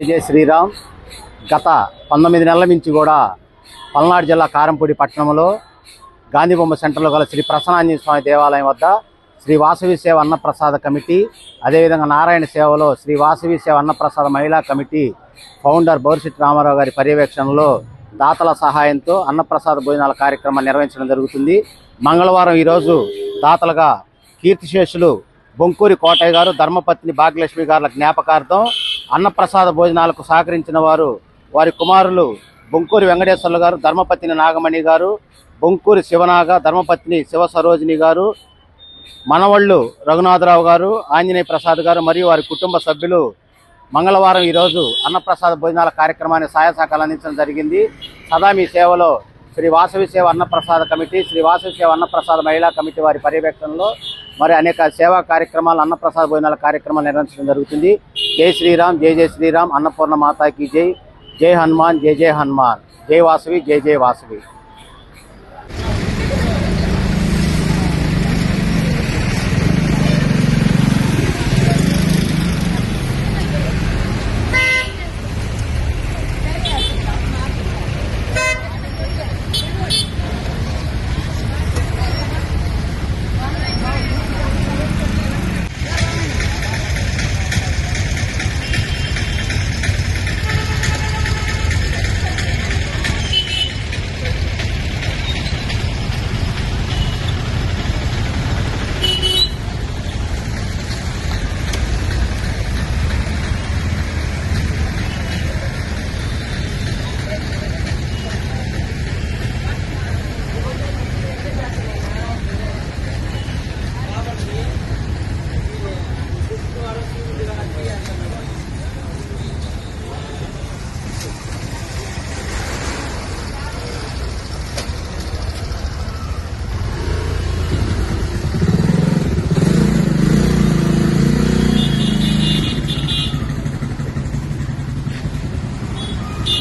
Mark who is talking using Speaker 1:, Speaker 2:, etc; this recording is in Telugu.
Speaker 1: విజయ శ్రీరామ్. గత పంతొమ్మిది నెలల నుంచి కూడా పల్నాడు జిల్లా కారంపూడి పట్టణంలో గాంధీ బొమ్మ సెంటర్లో గల శ్రీ ప్రసన్నాంజనేయ స్వామి దేవాలయం వద్ద శ్రీ వాసవి సేవ అన్నప్రసాద కమిటీ అదేవిధంగా నారాయణ సేవలో శ్రీ వాసవి సేవ అన్నప్రసాద మహిళా కమిటీ ఫౌండర్ బౌరిశెట్టి రామారావు గారి పర్యవేక్షణలో దాతల సహాయంతో అన్నప్రసాద భోజనాల కార్యక్రమాన్ని నిర్వహించడం జరుగుతుంది. మంగళవారం ఈరోజు దాతలుగా కీర్తిశేషులు బొంకూరి కోటయ్య గారు ధర్మపత్ని భాగ్యలక్ష్మి గారుల జ్ఞాపకార్థం అన్నప్రసాద భోజనాలకు సహకరించిన వారు వారి కుమారులు బొంకూరి వెంకటేశ్వర్లు గారు ధర్మపత్ని నాగమణి గారు బొంకూరి శివనాగ ధర్మపత్ని శివ సరోజిని గారు మనవళ్ళు రఘునాథరావు గారు ఆంజనేయ ప్రసాద్ గారు మరియు వారి కుటుంబ సభ్యులు మంగళవారం ఈరోజు అన్నప్రసాద భోజనాల కార్యక్రమాన్ని సహాయ సహకారాలు అందించడం జరిగింది. సదా మీ సేవలో శ్రీ వాసవి సేవ అన్నప్రసాద కమిటీ శ్రీ వాసవి సేవ అన్నప్రసాద మహిళా కమిటీ వారి పర్యవేక్షణలో మరి అనేక సేవా కార్యక్రమాలు అన్నప్రసాద భోజనాల కార్యక్రమాలు నిర్వహించడం జరుగుతుంది. జై శ్రీరామ్ జై జై శ్రీరామ్ అన్నపూర్ణ మాతాకి జై. జై హనుమాన్ జై జై హనుమాన్. జై వాసవి జై జై వాసవి.